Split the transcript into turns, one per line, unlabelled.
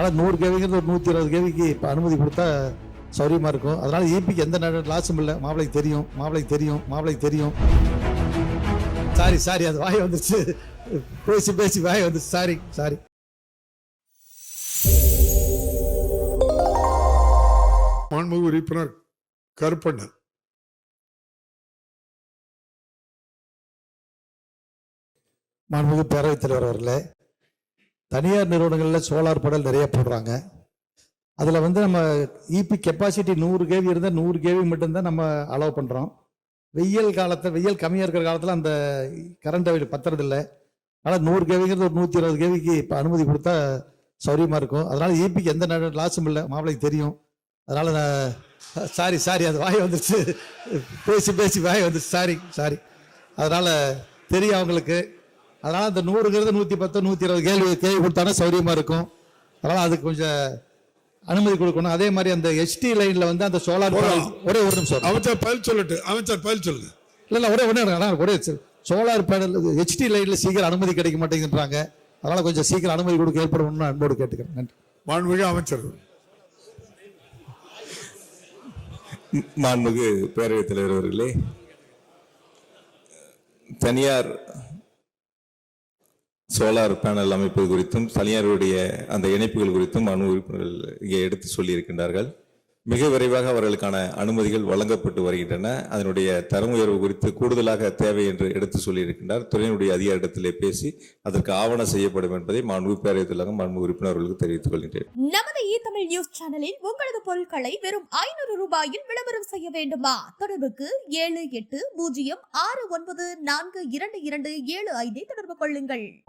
ஆனால் நூறு கேவிங்கிறது ஒரு நூற்றி இருபது கேவிக்கு இப்போ அனுமதி கொடுத்தா சௌரியமாக இருக்கும். அதனால் ஈபிக்கு எந்த லாஸும் இல்லை. மாப்பிளைக்கு தெரியும். மாப்பிளைக்கு தெரியும். மாப்பிளைக்கு தெரியும். சாரி சாரி அது வாய் வந்துருச்சு. பேசி பேசி வாய் வந்துருச்சு. சாரி சாரி
மாண்புமிகு உறுப்பினர் கருப்பண்ணன்.
மாண்புமிகு பேரவைத் தலைவர் அவர்களே தனியார் நிறுவனங்களில் சோலார் பேனல் நிறைய போடுறாங்க. அதில் வந்து நம்ம இபி கெப்பாசிட்டி நூறு கேவி இருந்தால் நூறு கேவி மட்டும்தான் நம்ம அலோவ் பண்ணுறோம் வெயில் காலத்தை வெயில் கம்மியாக இருக்கிற காலத்தில் அந்த கரண்ட் பத்துறதில்ல. ஆனால் நூறு கேவிங்கிறது ஒரு நூற்றி இருபது கேவிக்கு இப்போ அனுமதி கொடுத்தா சௌரியமாக இருக்கும். அதனால் இபிக்கு எந்த லாஸும் இல்லை. மாப்பிளைக்கு தெரியும். அதனால் நான் சாரி சாரி அது வாய் வந்துருச்சு. பேசி பேசி வாய் வந்துருச்சு. சாரி சாரி அதனால் தெரியும் அவங்களுக்கு. அதனால் அந்த நூறுங்கிறது நூற்றி பத்து நூற்றி இருபது கேள்வி கேள்வி கொடுத்தானா சௌரியமாக இருக்கும். அதனால் அதுக்கு கொஞ்சம் அனுமதி கொடுக்கணும். அதே மாதிரி அந்த ஹெச்டி லைனில் வந்து அந்த சோலார் ஒரே ஒரு நிமிஷம்
அமைச்சர் பதில் சொல்லட்டு அமைச்சர் பதில் சொல்லுங்க.
இல்லை இல்லை ஒரே ஒன்றே ஒரே சோலார் பேனல் ஹெச்டி லைனில் சீக்கிரம் அனுமதி கிடைக்க மாட்டேங்குன்றாங்க அதனால் கொஞ்சம் சீக்கிரம் அனுமதி கொடுக்க ஏற்படணும்னு அன்போடு கேட்டுக்கிறேன். நன்றி.
மாண்புமிகு அமைச்சர்.
மாண்புமிகு பேரவைத் தலைவர் அவர்களே தனியார் சோலார் பேனல் அமைப்பு குறித்தும் தனியாருடைய அந்த இணைப்புகள் குறித்தும் அணு உறுப்பினர்கள் இங்கே எடுத்து சொல்லியிருக்கின்றார்கள். மிக விரைவாக அவர்களுக்கான அனுமதிகள் வழங்கப்பட்டு வருகின்றன. அதனுடைய தரம் உயர்வு குறித்து கூடுதலாக தேவை என்று எடுத்து சொல்லியிருக்கின்றார். துறையினுடைய அதிகாரிடத்திலே பேசி அதற்கு ஆவணம் செய்யப்படும் என்பதை மாண்பு பேரவைத் மாண்பு உறுப்பினர்களுக்கு தெரிவித்துக் கொள்கின்றேன்.
நமது இ தமிழ் நியூஸ் சேனலில் உங்களது பொருட்களை வெறும் ஐநூறு ரூபாயில் விளம்பரம் செய்ய வேண்டுமா? தொடர்புக்கு ஏழு எட்டு பூஜ்ஜியம் ஆறு ஒன்பது நான்கு இரண்டு இரண்டு ஏழு ஐந்தை தொடர்பு கொள்ளுங்கள்.